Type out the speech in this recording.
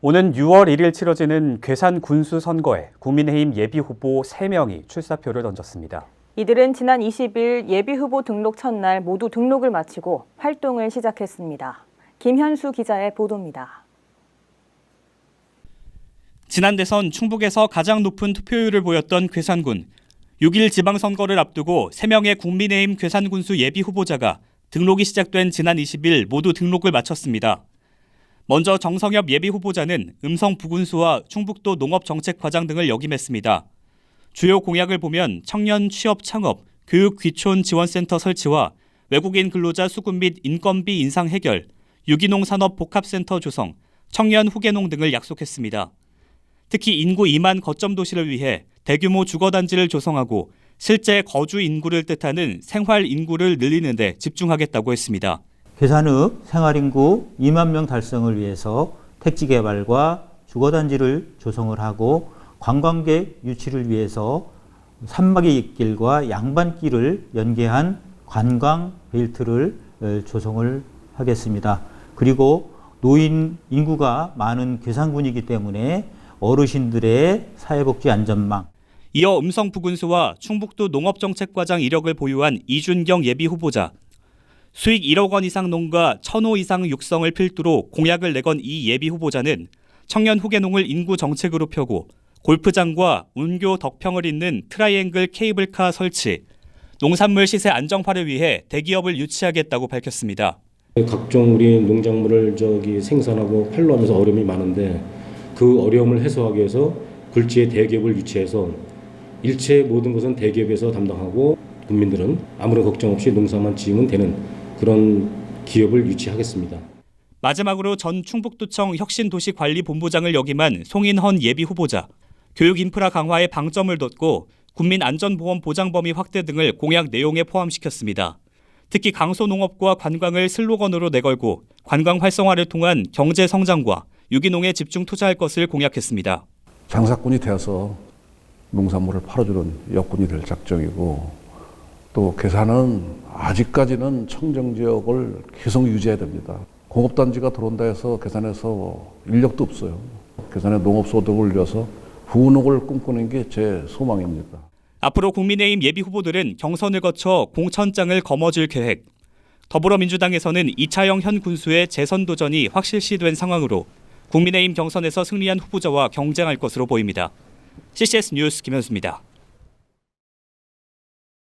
오는 6월 1일 치러지는 괴산 군수 선거에 국민의힘 예비 후보 3명이 출사표를 던졌습니다. 이들은 지난 20일 예비 후보 등록 첫날 모두 등록을 마치고 활동을 시작했습니다. 김현수 기자의 보도입니다. 지난 대선 충북에서 가장 높은 투표율을 보였던 괴산군. 6일 지방선거를 앞두고 3명의 국민의힘 괴산군수 예비 후보자가 등록이 시작된 지난 20일 모두 등록을 마쳤습니다. 먼저 정성엽 예비 후보자는 음성 부군수와 충북도 농업정책과장 등을 역임했습니다. 주요 공약을 보면 청년 취업 창업, 교육 귀촌 지원센터 설치와 외국인 근로자 수급 및 인건비 인상 해결, 유기농 산업 복합센터 조성, 청년 후계농 등을 약속했습니다. 특히 인구 2만 거점 도시를 위해 대규모 주거 단지를 조성하고 실제 거주 인구를 뜻하는 생활 인구를 늘리는 데 집중하겠다고 했습니다. 괴산읍 생활인구 2만 명 달성을 위해서 택지 개발과 주거단지를 조성을 하고 관광객 유치를 위해서 산막의 길과 양반길을 연계한 관광 벨트를 어, 조성을 하겠습니다. 그리고 노인 인구가 많은 괴산군이기 때문에 어르신들의 사회복지 안전망 이어 음성 부군수와 충북도 농업정책과장 이력을 보유한 이준경 예비 후보자, 수익 1억 원 이상 농가 1000호 이상 육성을 필두로 공약을 내건 이 예비 후보자는 청년 후계농을 인구 정책으로 펴고 골프장과 운교 덕평을 잇는 트라이앵글 케이블카 설치, 농산물 시세 안정화를 위해 대기업을 유치하겠다고 밝혔습니다. 각종 우리 농작물을 저기 생산하고 팔로 하면서 어려움이 많은데 그 어려움을 해소하기 위해서 굴지의 대기업을 유치해서 일체 모든 것은 대기업에서 담당하고 국민들은 아무런 걱정 없이 농사만 지으면 되는 그런 기업을 유치하겠습니다. 마지막으로 전 충북도청 혁신도시관리본부장을 역임한 송인헌 예비 후보자, 교육 인프라 강화에 방점을 뒀고 국민 안전보험 보장 범위 확대 등을 공약 내용에 포함시켰습니다. 특히 강소농업과 관광을 슬로건으로 내걸고 관광 활성화를 통한 경제 성장과 유기농에 집중 투자할 것을 공약했습니다. 장사꾼이 되어서 농산물을 팔아주는 역군이 될 작정이고 또 계산은 아직까지는 청정 지역을 계속 유지해야 됩니다. 공업단지가 들어온다 해서 계산에서 인력도 없어요. 계산에 농업소득을 올려서 부농을 꿈꾸는 게 제 소망입니다. 앞으로 국민의힘 예비 후보들은 경선을 거쳐 공천장을 거머쥘 계획. 더불어민주당에서는 이차영 현 군수의 재선 도전이 확실시된 상황으로 국민의힘 경선에서 승리한 후보자와 경쟁할 것으로 보입니다. CCS 뉴스 김현수입니다.